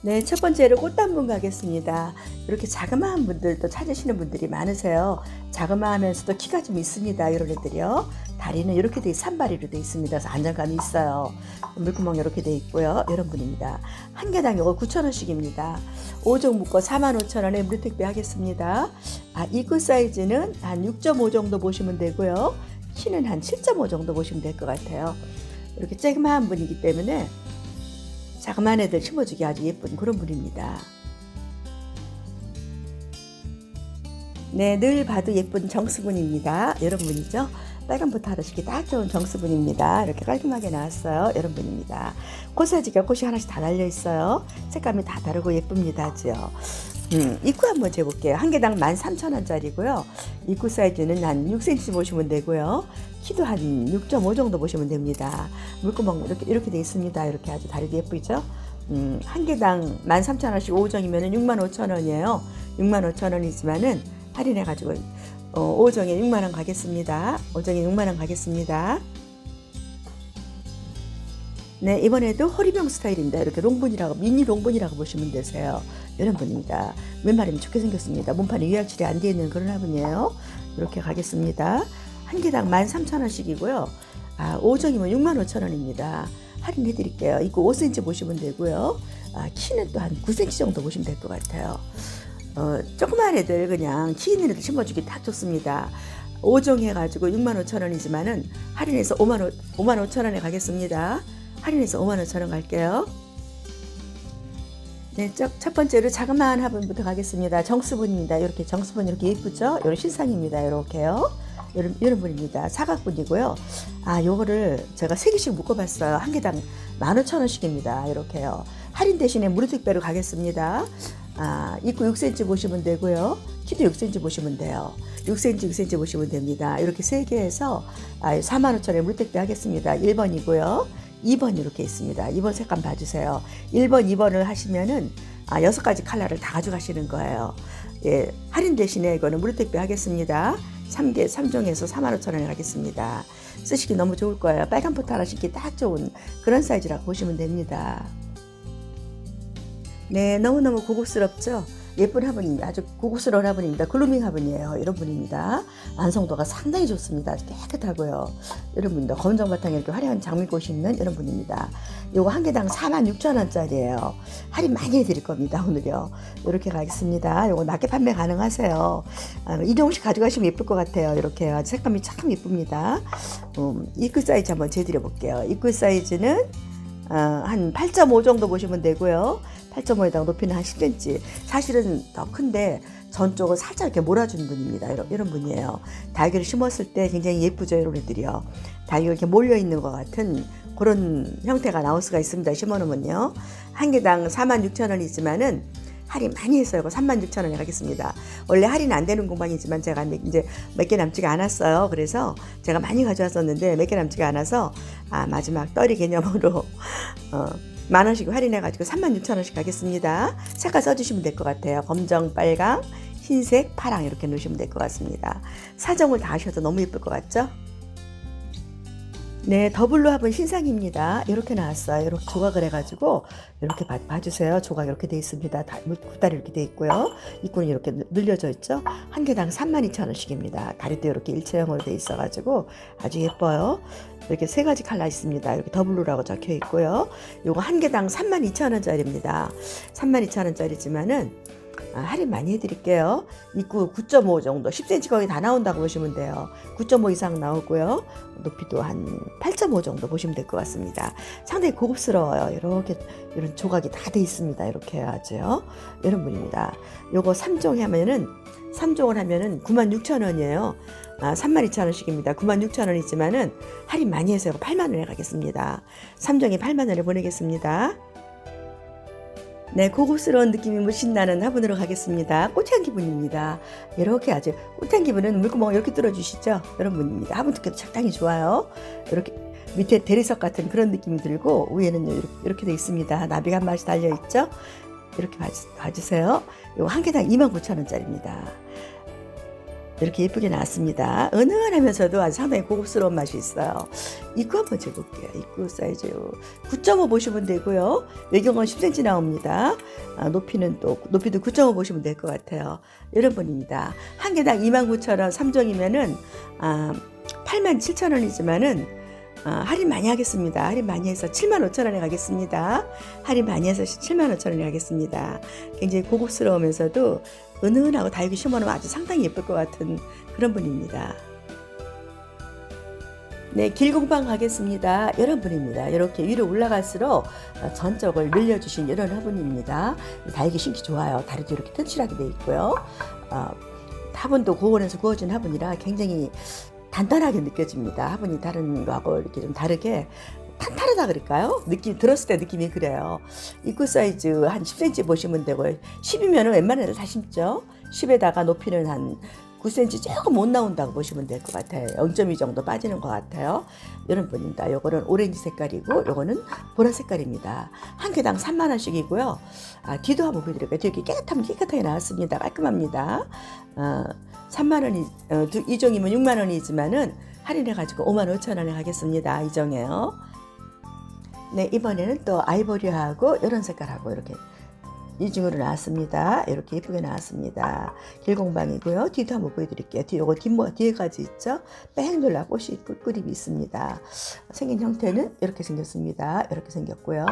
네, 첫 번째로 꽃단분 가겠습니다. 이렇게 자그마한 분들도 찾으시는 분들이 많으세요. 자그마하면서도 키가 좀 있습니다. 이런 애들이요. 다리는 이렇게 돼 산발이로 돼 있습니다. 그래서 안정감이 있어요. 물구멍 이렇게 돼 있고요. 이런 분입니다. 한 개당 이거 9,000원씩입니다. 5종 묶어 45,000원에 무료택배 하겠습니다. 아, 이끝 사이즈는 한 6.5 정도 보시면 되고요. 키는 한 7.5 정도 보시면 될 것 같아요. 이렇게 쬐그마한 분이기 때문에 자그마한 애들 심어주기 아주 예쁜 그런 분입니다. 네, 늘 봐도 예쁜 정수분입니다. 여러분이죠? 빨간부터 하시기 딱 좋은 정수분입니다. 이렇게 깔끔하게 나왔어요. 여러분입니다. 꽃사지가 꽃이 하나씩 다 달려 있어요. 색감이 다 다르고 예쁩니다. 아주요. 음, 입구 한번 재볼게요. 한 개당 13,000원짜리고요. 입구 사이즈는 한 6cm 보시면 되고요. 키도 한 6.5 정도 보시면 됩니다. 물구멍 이렇게 이렇게 돼 있습니다. 이렇게 아주 다리도 예쁘죠? 음, 한 개당 13,000원씩 5종이면 65,000원이에요. 65,000원이지만은 할인해 가지고 어, 5종에 6만 원 가겠습니다. 5종에 6만 원 가겠습니다. 네, 이번에도 허리병 스타일입니다. 이렇게 롱분이라고, 미니 롱분이라고 보시면 되세요. 이런 분입니다. 맨발이면 좋게 생겼습니다. 몸판이 유약칠이 안 되어 있는 그런 화분이에요. 이렇게 가겠습니다. 한 개당 13,000원씩이고요. 아, 5종이면 65,000원입니다. 할인해 드릴게요. 이거 5cm 보시면 되고요. 아, 키는 또 한 9cm 정도 보시면 될 것 같아요. 어, 조그만 애들 그냥 키 있는 애들 심어주기 딱 좋습니다. 5종 해가지고 65,000원이지만은 할인해서 5만 5, 5만 5천원에 가겠습니다. 할인해서 5만 5천원 갈게요. 네, 첫, 첫 번째로 자그마한 화분부터 가겠습니다. 정수분입니다. 이렇게 정수분 이렇게 예쁘죠? 이런 신상입니다. 이렇게요. 이런, 이런 분입니다. 사각분이고요. 아, 요거를 제가 세 개씩 묶어봤어요. 한 개당 15,000원씩입니다. 이렇게요. 할인 대신에 무료 택배로 가겠습니다. 아, 입구 6cm 보시면 되고요. 키도 6cm 보시면 돼요. 6cm, 6cm 보시면 됩니다. 이렇게 세 개에서 아, 45,000원에 무료 택배 하겠습니다. 1번이고요. 2번 이렇게 있습니다. 2번 색감 봐주세요. 1번, 2번을 하시면은 아, 6가지 컬러를 다 가져가시는 거예요. 예, 할인 대신에 이거는 무료 택배 하겠습니다. 3개, 3종에서 45,000원에 가겠습니다. 쓰시기 너무 좋을 거예요. 빨간 포트 하나 신기 딱 좋은 그런 사이즈라고 보시면 됩니다. 네, 너무너무 고급스럽죠? 예쁜 화분입니다. 아주 고급스러운 화분입니다. 글루밍 화분이에요. 이런 분입니다. 완성도가 상당히 좋습니다. 깨끗하고요. 이런 분입니다. 검정 바탕에 이렇게 화려한 장미꽃이 있는 이런 분입니다. 요거 한 개당 46,000원짜리예요. 할인 많이 해드릴 겁니다. 오늘요. 이렇게 가겠습니다. 요거 낮게 판매 가능하세요. 아, 이 종씩 가져가시면 예쁠 것 같아요. 이렇게 아주 색감이 참 예쁩니다. 음, 입구 사이즈 한번 재드려 볼게요. 입구 사이즈는 어, 한8.5 정도 보시면 되고요. 8.5에다가 높이는 한 10cm. 사실은 더 큰데 전쪽을 살짝 이렇게 몰아준 분입니다. 이런, 이런 분이에요. 달걀을 심었을 때 굉장히 예쁘죠, 이런 애들이요. 달걀이 이렇게 몰려 있는 것 같은 그런 형태가 나올 수가 있습니다. 심어놓으면요. 한 개당 46,000원이지만은 할인 많이 했어요. 이거 36,000원에 가겠습니다. 원래 할인 안 되는 공방이지만 제가 이제 몇 개 남지가 않았어요. 그래서 제가 많이 가져왔었는데 몇 개 남지가 않아서 아, 마지막 떨이 개념으로 어, 만 원씩 할인해가지고 36,000원씩 가겠습니다. 색깔 써주시면 될 것 같아요. 검정, 빨강, 흰색, 파랑 이렇게 넣으시면 될 것 같습니다. 사정을 다 하셔도 너무 예쁠 것 같죠? 네, 더블로 화분 신상입니다. 이렇게 나왔어요. 이렇게 조각을 해가지고 이렇게 봐, 봐주세요. 조각 이렇게 돼 있습니다. 다, 굿다리 이렇게 돼 있고요. 입구는 이렇게 늘려져 있죠. 한 개당 32,000원씩입니다. 다리도 이렇게 일체형으로 돼 있어가지고 아주 예뻐요. 이렇게 세 가지 컬러 있습니다. 이렇게 더블로라고 적혀 있고요. 요거 한 개당 32,000원짜리입니다. 32,000원짜리지만은 아, 할인 많이 해드릴게요. 입구 9.5 정도, 10cm 거의 다 나온다고 보시면 돼요. 9.5 이상 나오고요. 높이도 한 8.5 정도 보시면 될 것 같습니다. 상당히 고급스러워요. 이렇게 이런 조각이 다 돼 있습니다. 이렇게 아주요. 이런 분입니다. 요거 3종 하면은 3종을 하면은 96,000원이에요. 아, 32,000원씩입니다. 96,000원이지만은 할인 많이 해서 8만 원에 가겠습니다. 3종에 8만 원에 보내겠습니다. 네, 고급스러운 느낌이 물씬 나는 화분으로 가겠습니다. 꽃향 기 분입니다. 이렇게 아주 꽃향 기 분은 물구멍 이렇게 뚫어주시죠? 이런 분입니다. 화분 두께도 적당히 좋아요. 이렇게 밑에 대리석 같은 그런 느낌이 들고 위에는 이렇게, 이렇게 돼 있습니다. 나비가 한 마리 달려 있죠? 이렇게 봐주, 봐주세요. 이거 한 개당 29,000원짜리입니다. 이렇게 예쁘게 나왔습니다. 은은하면서도 아주 상당히 고급스러운 맛이 있어요. 입구 한번 재볼게요. 입구 사이즈 9.5 보시면 되고요. 외경은 10cm 나옵니다. 아, 높이는 또 높이도 9.5 보시면 될 것 같아요. 이런 분입니다. 한 개당 29,000원 3종이면은 아, 87,000원이지만은 아, 할인 많이 하겠습니다. 할인 많이 해서 75,000원에 가겠습니다. 할인 많이 해서 75,000원에 가겠습니다. 굉장히 고급스러우면서도 은은하고 다육이 심어놓으면 아주 상당히 예쁠 것 같은 그런 분입니다. 네, 길공방 가겠습니다. 이런 분입니다. 이렇게 위로 올라갈수록 어, 전적을 늘려주신 이런 화분입니다. 다육이 신기 좋아요. 다리도 이렇게 튼실하게 돼 있고요. 어, 화분도 고온에서 구워진 화분이라 굉장히 단단하게 느껴집니다. 화분이 다른 거하고 이렇게 좀 다르게 탄탄하다 그럴까요? 느낌 들었을 때 느낌이 그래요. 입구 사이즈 한 10cm 보시면 되고요. 10이면은 웬만한 애들 다 심죠. 10에다가 높이는 한 9cm 조금 못 나온다고 보시면 될 것 같아요. 0.2 정도 빠지는 것 같아요. 이런 분입니다. 요거는 오렌지 색깔이고 요거는 보라 색깔입니다. 한 개당 3만 원씩이고요. 아, 뒤도 한번 보여드릴게요. 이렇게 깨끗하면 깨끗하게 나왔습니다. 깔끔합니다. 어, 3만 원이 어, 두, 이 종이면 6만 원이지만은 할인해가지고 5만 5천 원에 가겠습니다. 이 종에요. 네 이번에는 또 아이보리하고 이런 색깔하고 이렇게 이중으로 나왔습니다. 이렇게 예쁘게 나왔습니다. 길공방이고요. 뒤도 한번 보여드릴게요. 뒤 요거 뒷모 뒤에까지 있죠. 뺑 돌라 꽃이 꿀꿀입이 있습니다. 생긴 형태는 이렇게 생겼습니다. 이렇게 생겼고요.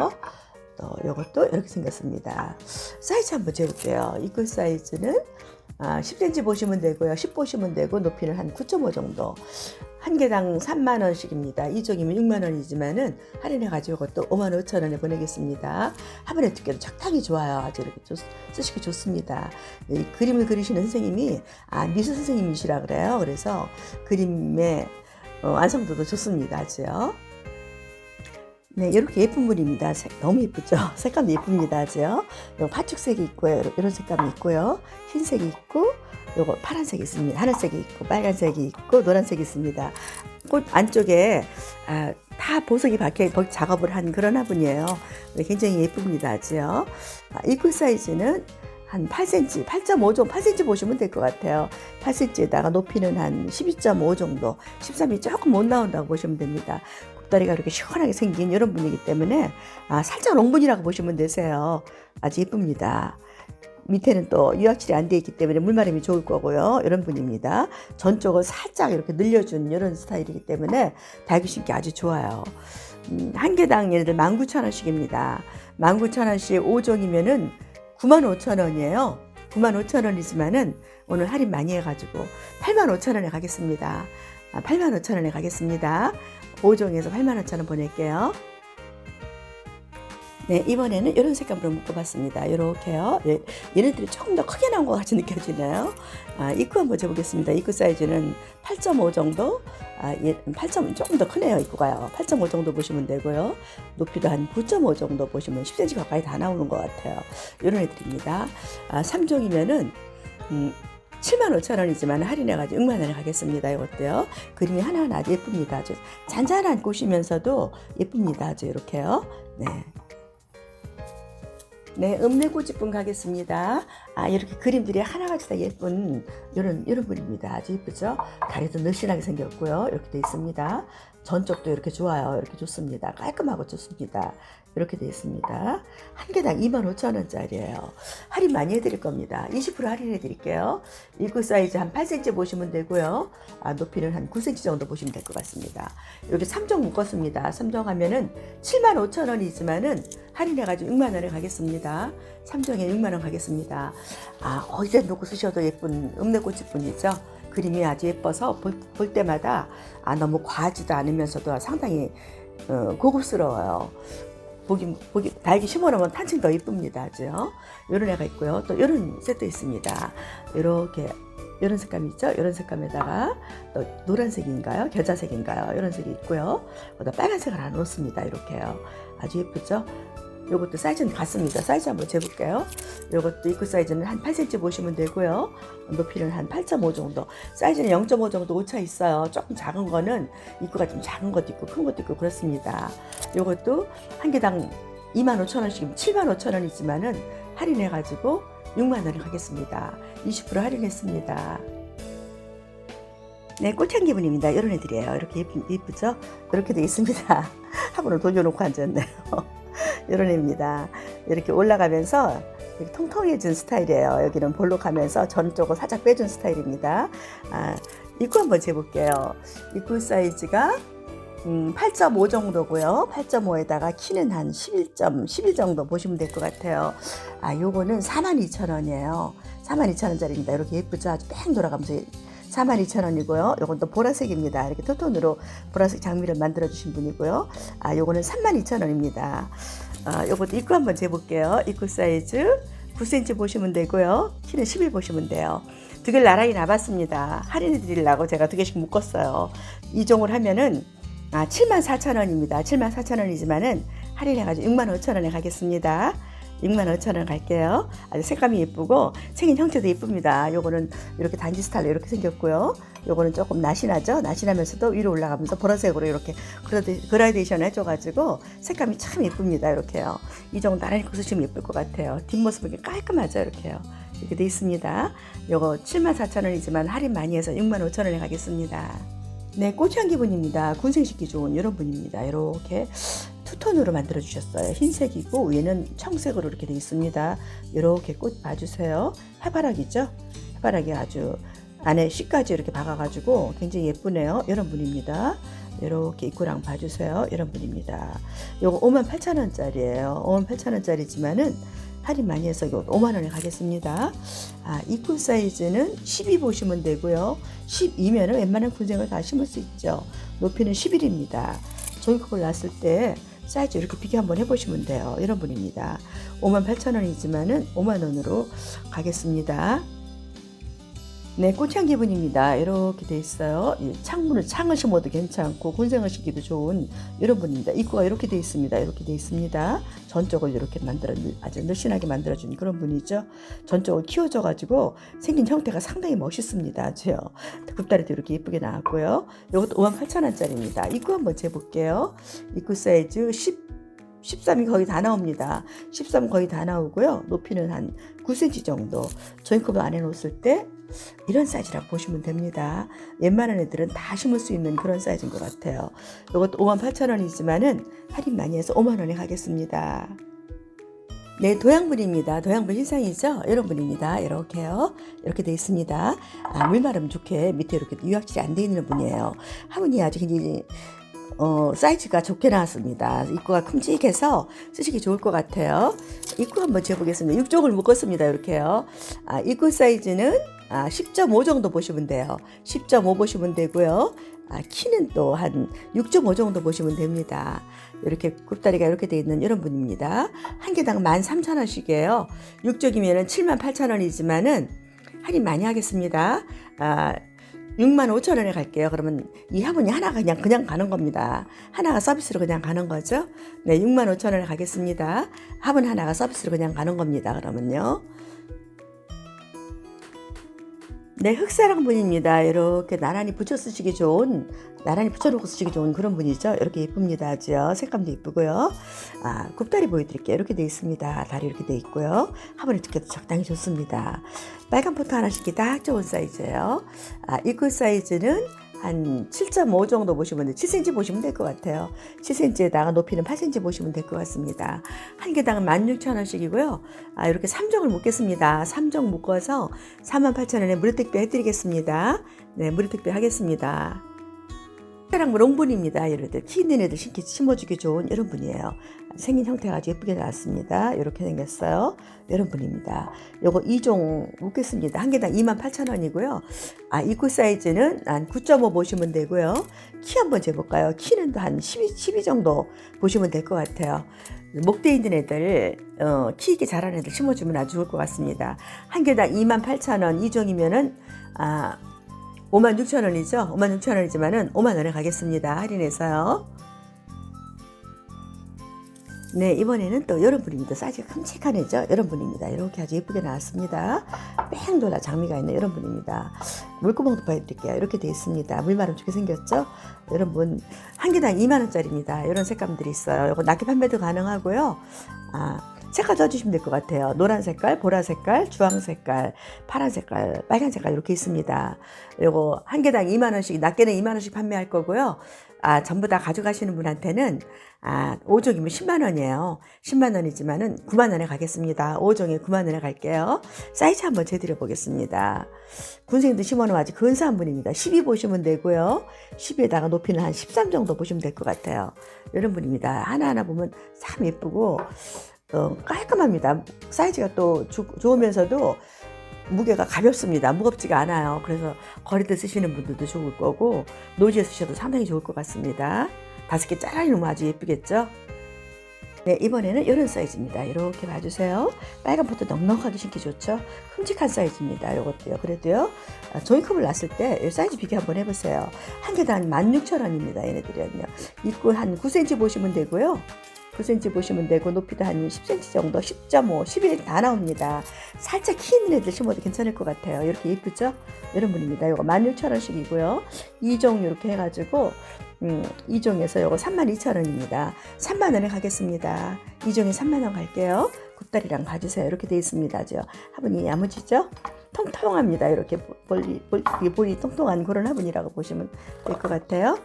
또 요것도 이렇게 생겼습니다. 사이즈 한번 재볼게요. 이글 사이즈는 아, 10cm 보시면 되고요. 10 보시면 되고 높이는 한 9.5 정도. 한 개당 3만 원씩입니다. 이 종이면 6만 원이지만은 할인해 가지고 이것도 5만 5천 원에 보내겠습니다. 화분에 두께도 적당히 좋아요. 아주 이렇게 좋, 쓰시기 좋습니다. 이 그림을 그리시는 선생님이 아 미술 선생님이시라 그래요. 그래서 그림의 어, 완성도도 좋습니다. 아주요. 네, 이렇게 예쁜 물입니다. 색, 너무 예쁘죠? 색감도 예쁩니다. 아주요. 요 파축색이 있고요. 이런 색감이 있고요. 흰색이 있고, 요거 파란색이 있습니다. 하늘색이 있고, 빨간색이 있고, 노란색이 있습니다. 꽃 안쪽에 아, 다 보석이 박혀 버- 작업을 한 그런 화분이에요. 네, 굉장히 예쁩니다. 아주요. 아, 입구 사이즈는 한 8cm, 8.5 정도, 8cm 보시면 될 것 같아요. 8cm에다가 높이는 한 12.5 정도, 13이 조금 못 나온다고 보시면 됩니다. 굽다리가 이렇게 시원하게 생긴 이런 분이기 때문에 아, 살짝 롱분이라고 보시면 되세요. 아주 예쁩니다. 밑에는 또 유압칠이 안 되어 있기 때문에 물마름이 좋을 거고요. 이런 분입니다. 전적을 살짝 이렇게 늘려준 이런 스타일이기 때문에 달기 신기 아주 좋아요. 음, 한 개당 얘네들 19,000원씩입니다. 19,000원씩 5종이면은 95,000원이에요. 95,000원이지만은 오늘 할인 많이 해가지고 85,000원에 가겠습니다. 아, 85,000원에 가겠습니다. 5종에서 85,000원 보낼게요. 네, 이번에는 이런 색감으로 묶어봤습니다. 이렇게요. 예, 얘네들이 조금 더 크게 나온 것 같이 느껴지네요. 아, 입구 한번 재보겠습니다. 입구 사이즈는 8.5 정도. 아, 예, 8점 조금 더 크네요. 입구가요. 8.5 정도 보시면 되고요. 높이도 한 9.5 정도 보시면 10cm 가까이 다 나오는 것 같아요. 이런 애들입니다. 아, 3종이면은 음, 7만 5천 원이지만 할인해가지고 6만 원에 가겠습니다. 이것도요. 그림이 하나하나 아주 예쁩니다. 아주 잔잔한 꽃이면서도 예쁩니다. 아주 이렇게요. 네. 네, 읍내고집분 가겠습니다. 아, 이렇게 그림들이 하나같이 다 예쁜 이런 이런 분입니다. 아주 예쁘죠? 다리도 늘씬하게 생겼고요. 이렇게 돼 있습니다. 전적도 이렇게 좋아요. 이렇게 좋습니다. 깔끔하고 좋습니다. 이렇게 돼 있습니다. 한 개당 25,000원짜리예요. 할인 많이 해드릴 겁니다. 20% 할인해 드릴게요. 입구 사이즈 한 8cm 보시면 되고요. 아, 높이는 한 9cm 정도 보시면 될 것 같습니다. 이렇게 3종 묶었습니다. 3종 하면은 75,000원이지만은 할인해가지고 6만원에 가겠습니다. 3종에 6만원 가겠습니다. 아, 어디다 놓고 쓰셔도 예쁜 읍내꽃집뿐이죠. 그림이 아주 예뻐서 볼, 볼 때마다 아, 너무 과하지도 않으면서도 상당히 어, 고급스러워요. 보기, 보기, 달기 심어놓으면 한층 더 이쁩니다. 아주요. 요런 애가 있고요. 또 요런 셋도 있습니다. 요렇게, 요런 색감이 있죠? 요런 색감에다가 또 노란색인가요? 겨자색인가요? 요런 색이 있고요. 거기다 빨간색을 하나 놓습니다. 이렇게요. 아주 예쁘죠? 요것도 사이즈는 같습니다. 사이즈 한번 재볼게요. 요것도 입구 사이즈는 한 8cm 보시면 되고요. 높이는 한 8.5 정도. 사이즈는 0.5 정도 오차 있어요. 조금 작은 거는 입구가 좀 작은 것도 있고 큰 것도 있고 그렇습니다. 요것도 한 개당 25,000원씩 75,000원이지만은 할인해 가지고 6만 원에 가겠습니다. 20% 할인했습니다. 네, 꽃향 기 분입니다. 이런 애들이에요. 이렇게 예쁘, 예쁘죠? 이렇게 돼 있습니다. 화분을 돌려놓고 앉았네요. 이런 애입니다. 이렇게 올라가면서 이렇게 통통해진 스타일이에요. 여기는 볼로 가면서 전 쪽을 살짝 빼준 스타일입니다. 아, 입구 한번 재볼게요. 입구 사이즈가 음, 8.5 정도고요. 8.5에다가 키는 한 11점, 11 정도 보시면 될 것 같아요. 아, 요거는 42,000원이에요. 42,000원짜리입니다. 이렇게 예쁘죠? 아주 뺑 돌아가면서 42,000원이고요. 요건 또 보라색입니다. 이렇게 토톤으로 보라색 장미를 만들어 주신 분이고요. 아, 요거는 32,000원입니다. 아, 요것도 입구 한번 재볼게요. 입구 사이즈 9cm 보시면 되고요. 키는 11 보시면 돼요. 두 개를 나란히 놔봤습니다. 할인해 드리려고 제가 두 개씩 묶었어요. 이 종을 하면은 아, 74,000원입니다. 74,000원이지만은 할인해가지고 65,000원에 가겠습니다. 65,000원 갈게요. 아주 색감이 예쁘고 생긴 형태도 예쁩니다. 요거는 이렇게 단지 스타일로 이렇게 생겼고요. 요거는 조금 나신하죠? 나신하면서도 위로 올라가면서 보라색으로 이렇게 그라데- 그라데이션 해줘가지고 색감이 참 예쁩니다. 이렇게요. 이 정도 나란히 쓰시면 예쁠 것 같아요. 뒷모습은 깔끔하죠? 이렇게요. 이렇게 돼 있습니다. 요거 74,000원이지만 할인 많이 해서 65,000원에 가겠습니다. 네, 꽃향 기 분입니다. 군생시키 좋은 이런 분입니다. 이렇게 투톤으로 만들어 주셨어요. 흰색이고 위에는 청색으로 이렇게 되어 있습니다. 이렇게 꽃 봐주세요. 해바라기죠? 해바라기 아주 안에 씨까지 이렇게 박아가지고 굉장히 예쁘네요. 이런 분입니다. 이렇게 입구랑 봐주세요. 이런 분입니다. 요거 58,000원짜리예요. 58,000원짜리지만은 할인 많이 해서 이거 5만 원에 가겠습니다. 아, 입구 사이즈는 12 보시면 되고요. 12면은 웬만한 군생을 다 심을 수 있죠. 높이는 11입니다. 저희 그걸 놨을 때 사이즈 이렇게 비교 한번 해보시면 돼요. 이런 분입니다. 58,000원이지만은 5만 원으로 가겠습니다. 네, 꽃향 기분입니다. 이렇게 돼 있어요. 이 창문을 창을 심어도 괜찮고 군생을 심기도 좋은 이런 분입니다. 입구가 이렇게 돼 있습니다. 이렇게 돼 있습니다. 전적을 이렇게 만들어 아주 늘씬하게 만들어준 그런 분이죠. 전적을 키워져 가지고 생긴 형태가 상당히 멋있습니다. 아주요. 급다리도 이렇게 예쁘게 나왔고요. 이것도 58,000원짜리입니다. 입구 한번 재볼게요. 입구 사이즈 10 13이 거의 다 나옵니다. 13 거의 다 나오고요. 높이는 한 9cm 정도. 조인컵 안에 놓았을 때 이런 사이즈라고 보시면 됩니다. 웬만한 애들은 다 심을 수 있는 그런 사이즈인 것 같아요. 이것도 58,000원이지만은 할인 많이 해서 5만 원에 가겠습니다. 네, 도양분입니다. 도양분 신상이죠? 이런 분입니다. 이렇게요. 이렇게 돼 있습니다. 아, 물마름 좋게 밑에 이렇게 유약질이 안 돼 있는 분이에요. 화분이 아주 굉장히 어, 사이즈가 좋게 나왔습니다. 입구가 큼직해서 쓰시기 좋을 것 같아요. 입구 한번 재보겠습니다. 6쪽을 묶었습니다. 이렇게요. 아, 입구 사이즈는 아, 10.5 정도 보시면 돼요. 10.5 보시면 되고요. 아, 키는 또 한 6.5 정도 보시면 됩니다. 이렇게 굽다리가 이렇게 돼 있는 이런 분입니다. 한 개당 13,000원씩이에요. 6쪽이면은 78,000원이지만은 할인 많이 하겠습니다. 아, 6만 5천 원에 갈게요. 그러면 이 화분이 하나가 그냥 그냥 가는 겁니다. 하나가 서비스로 그냥 가는 거죠. 네, 6만 5천 원에 가겠습니다. 화분 하나가 서비스로 그냥 가는 겁니다. 그러면요. 네, 흑사랑 분입니다. 이렇게 나란히 붙여 쓰시기 좋은, 나란히 붙여놓고 쓰시기 좋은 그런 분이죠. 이렇게 예쁩니다. 아주요. 색감도 예쁘고요. 아, 굽다리 보여드릴게요. 이렇게 돼 있습니다. 다리 이렇게 돼 있고요. 화분에 두께도 적당히 좋습니다. 빨간 포토 하나 씩기 딱 좋은 사이즈예요. 아, 입구 사이즈는 한 7.5 정도 보시면 돼. 7cm 보시면 될 것 같아요. 7cm에다가 높이는 8cm 보시면 될 것 같습니다. 한 개당 16,000원씩이고요. 아, 이렇게 3종을 묶겠습니다. 3종 묶어서 48,000원에 무료 택배 해드리겠습니다. 네, 무료 택배 하겠습니다. 사랑 롱분입니다. 얘네들 키 있는 애들 심기 심어주기 좋은 이런 분이에요. 생긴 형태가 아주 예쁘게 나왔습니다. 이렇게 생겼어요. 이런 분입니다. 요거 2종 묶겠습니다. 한 개당 28,000원이고요. 아, 입구 사이즈는 한 9.5 보시면 되고요. 키 한번 재볼까요? 키는 한 12, 12 정도 보시면 될 것 같아요. 목대 있는 애들, 어, 키 있게 자란 애들 심어주면 아주 좋을 것 같습니다. 한 개당 28,000원, 2종이면은, 아, 5만 6천 원이죠? 5만 6천 원이지만은 5만 원에 가겠습니다. 할인해서요. 네, 이번에는 또 여러분입니다. 사이즈가 큼직한 애죠? 여러분입니다. 이렇게 아주 예쁘게 나왔습니다. 뺑 돌아 장미가 있는 여러분입니다. 물구멍도 보여드릴게요. 이렇게 되어 있습니다. 물마름 좋게 생겼죠? 여러분, 한 개당 2만원짜리입니다. 이런 색감들이 있어요. 이거 낱개 판매도 가능하고요. 아, 색깔 써주시면 될 것 같아요. 노란 색깔, 보라 색깔, 주황 색깔, 파란 색깔, 빨간 색깔 이렇게 있습니다. 요거 한 개당 2만 원씩, 낮게는 2만 원씩 판매할 거고요. 아, 전부 다 가져가시는 분한테는 아, 5종이면 10만 원이에요. 10만 원이지만은 9만 원에 가겠습니다. 5종에 9만 원에 갈게요. 사이즈 한번 재드려 보겠습니다. 군생도 심어놓은 아주 근사한 분입니다. 12 보시면 되고요. 12에다가 높이는 한 13 정도 보시면 될 것 같아요. 이런 분입니다. 하나하나 보면 참 예쁘고 어, 깔끔합니다. 사이즈가 또 주- 좋으면서도 무게가 가볍습니다. 무겁지가 않아요. 그래서 거리대 쓰시는 분들도 좋을 거고 노지에 쓰셔도 상당히 좋을 것 같습니다. 다섯 개 짜라리 놓으면 아주 예쁘겠죠? 네, 이번에는 이런 사이즈입니다. 이렇게 봐주세요. 빨간 포트 넉넉하게 신기 좋죠? 큼직한 사이즈입니다. 이것도요. 그래도요, 아, 종이컵을 놨을 때이 사이즈 비교 한번 해보세요. 한 개당 16,000원입니다. 얘네들은요. 입구 한 9cm 보시면 되고요. 9cm 보시면 되고 높이도 한 10cm 정도, 10.5, 11 다 나옵니다. 살짝 키 있는 애들 심어도 괜찮을 것 같아요. 이렇게 예쁘죠? 이런 분입니다. 이거 16,000원씩이고요. 2종 이렇게 해가지고 음, 2종에서 요거 32,000원입니다. 3만 원에 가겠습니다. 2종에 3만 원 갈게요. 굽다리랑 봐주세요. 이렇게 돼 있습니다. 죠 화분이 야무지죠? 통통합니다. 이렇게 볼이, 볼, 이게 볼이 통통한 그런 화분이라고 보시면 될 것 같아요.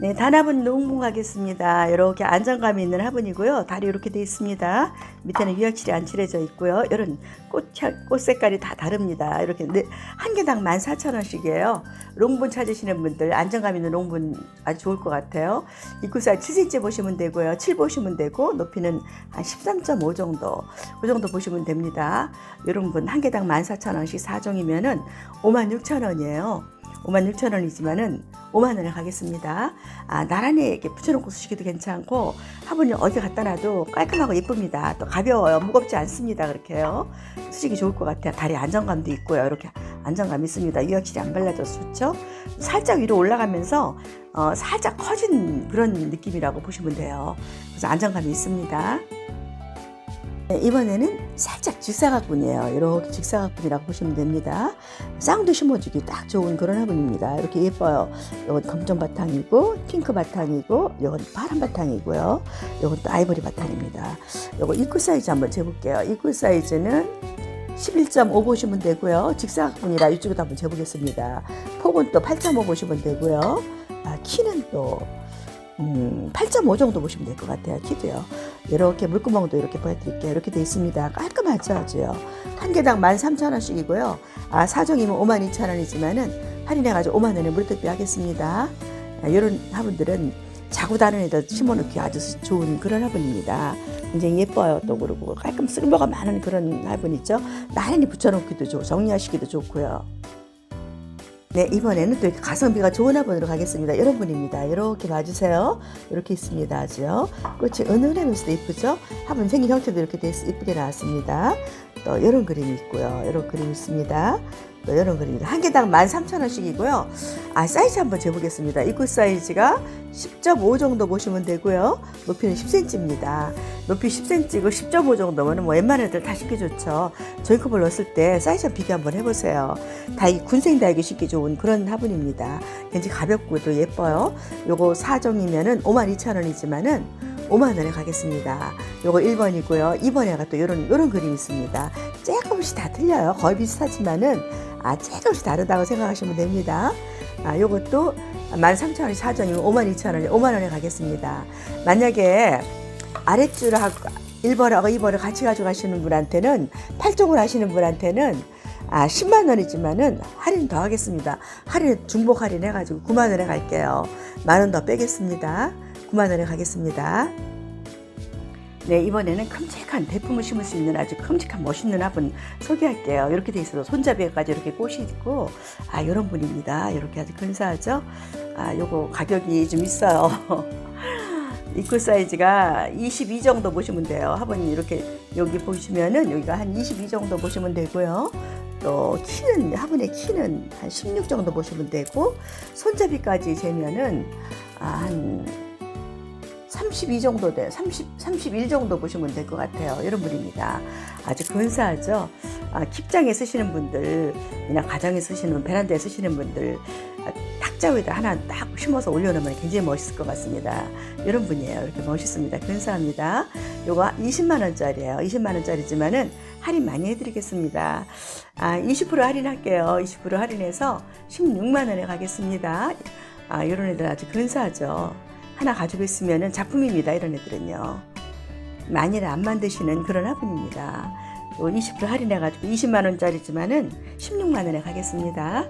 네, 단화분 농분 가겠습니다. 이렇게 안정감이 있는 화분이고요. 다리 이렇게 돼 있습니다. 밑에는 유약칠이 안 칠해져 있고요. 이런 꽃, 향- 꽃 색깔이 다 다릅니다. 이렇게 네, 한 개당 14,000원씩이에요. 롱분 찾으시는 분들 안정감 있는 롱분 아주 좋을 것 같아요. 입구 사이즈 7cm 보시면 되고요. 7 보시면 되고 높이는 한 13.5 정도 그 정도 보시면 됩니다. 이런 분 한 개당 14,000원씩 4종이면은 56,000원이에요. 56,000원이지만은 5만 원에 가겠습니다. 아, 나란히 이렇게 붙여놓고 쓰시기도 괜찮고 화분이 어디 갖다 놔도 깔끔하고 예쁩니다. 또 가벼워요. 무겁지 않습니다. 그렇게요. 쓰시기 좋을 것 같아요. 다리 안정감도 있고요. 이렇게 안정감 있습니다. 유약실이 안 발라져서 좋죠. 살짝 위로 올라가면서 어, 살짝 커진 그런 느낌이라고 보시면 돼요. 그래서 안정감이 있습니다. 네, 이번에는 살짝 직사각분이에요. 이렇게 직사각분이라고 보시면 됩니다. 쌍도 심어주기 딱 좋은 그런 화분입니다. 이렇게 예뻐요. 이건 검정 바탕이고 핑크 바탕이고 이건 파란 바탕이고요. 이건 또 아이보리 바탕입니다. 이거 입구 사이즈 한번 재볼게요. 입구 사이즈는 11.5 보시면 되고요. 직사각분이라 이쪽에도 한번 재보겠습니다. 폭은 또 8.5 보시면 되고요. 아, 키는 또 음, 8.5 정도 보시면 될 것 같아요. 키도요. 이렇게 물구멍도 이렇게 보여드릴게요. 이렇게 돼 있습니다. 깔끔하죠, 아주요. 한 개당 13,000원씩이고요. 아, 사정이면 52,000원이지만은 할인해가지고 5만원에 물특비 하겠습니다. 아, 이런 화분들은 자고 애들 심어놓기 아주 좋은 그런 화분입니다. 굉장히 예뻐요. 또 그러고 깔끔 쓸모가 많은 그런 화분이죠. 나란히 붙여놓기도 좋고 정리하시기도 좋고요. 네, 이번에는 또 이렇게 가성비가 좋은 화분으로 가겠습니다. 여러분입니다. 이렇게 봐주세요. 이렇게 있습니다. 아주요. 꽃이 은은하면서도 예쁘죠? 화분 생긴 형태도 이렇게 돼 있- 예쁘게 나왔습니다. 또 이런 그림이 있고요. 이런 그림이 있습니다. 또 이런 그림입니다. 한 개당 13,000원씩이고요. 아, 사이즈 한번 재보겠습니다. 입구 사이즈가 10.5 정도 보시면 되고요. 높이는 10cm입니다. 높이 10cm고 10.5 정도면 뭐 웬만한 애들 다 신기 좋죠. 조이컵을 넣었을 때 사이즈 비교 한번 해보세요. 다이 군생 다이기 신기 좋은 그런 화분입니다. 굉장히 가볍고 또 예뻐요. 요거 4종이면은 52,000원이지만은 5만 원에 가겠습니다. 요거 1번이고요. 2번에가 또 요런 요런 그림이 있습니다. 조금씩 다 틀려요. 거의 비슷하지만은 아 조금씩 다르다고 생각하시면 됩니다. 아 요것도 13,000원이 4종이면 52,000원이 5만 원에 가겠습니다. 만약에 아랫줄하고 1번하고 2번을 같이 가져가시는 분한테는 8종을 하시는 분한테는 아 10만 원이지만은 할인 더 하겠습니다. 할인 중복 할인 해가지고 9만 원에 갈게요. 만 원 더 빼겠습니다. 9만 원에 가겠습니다. 네 이번에는 큼직한 대품을 심을 수 있는 아주 큼직한 멋있는 화분 소개할게요. 이렇게 돼 있어서 손잡이까지 이렇게 꽃이 있고 아 이런 분입니다. 이렇게 아주 근사하죠. 아 요거 가격이 좀 있어요. 입구 사이즈가 22 정도 보시면 돼요. 화분이 이렇게 여기 보시면은 여기가 한 22 정도 보시면 되고요. 또 키는 화분의 키는 한 16 정도 보시면 되고 손잡이까지 재면은 아, 한 32 정도 돼요. 30, 31 정도 보시면 될 것 같아요. 이런 분입니다. 아주 근사하죠. 아, 킵장에 쓰시는 분들, 그냥 가정에 쓰시는 베란다에 쓰시는 분들 아, 딱 책자 위에다 하나 딱 심어서 올려놓으면 굉장히 멋있을 것 같습니다. 이런 분이에요. 이렇게 멋있습니다. 근사합니다. 요거 20만 원짜리예요. 20만 원짜리지만은 할인 많이 해드리겠습니다. 아, 20% 할인할게요. 20% 할인해서 16만 원에 가겠습니다. 아, 이런 애들 아주 근사하죠. 하나 가지고 있으면은 작품입니다. 이런 애들은요. 많이는 안 만드시는 그런 화분입니다. 20% 할인해가지고 20만 원짜리지만은 16만 원에 가겠습니다.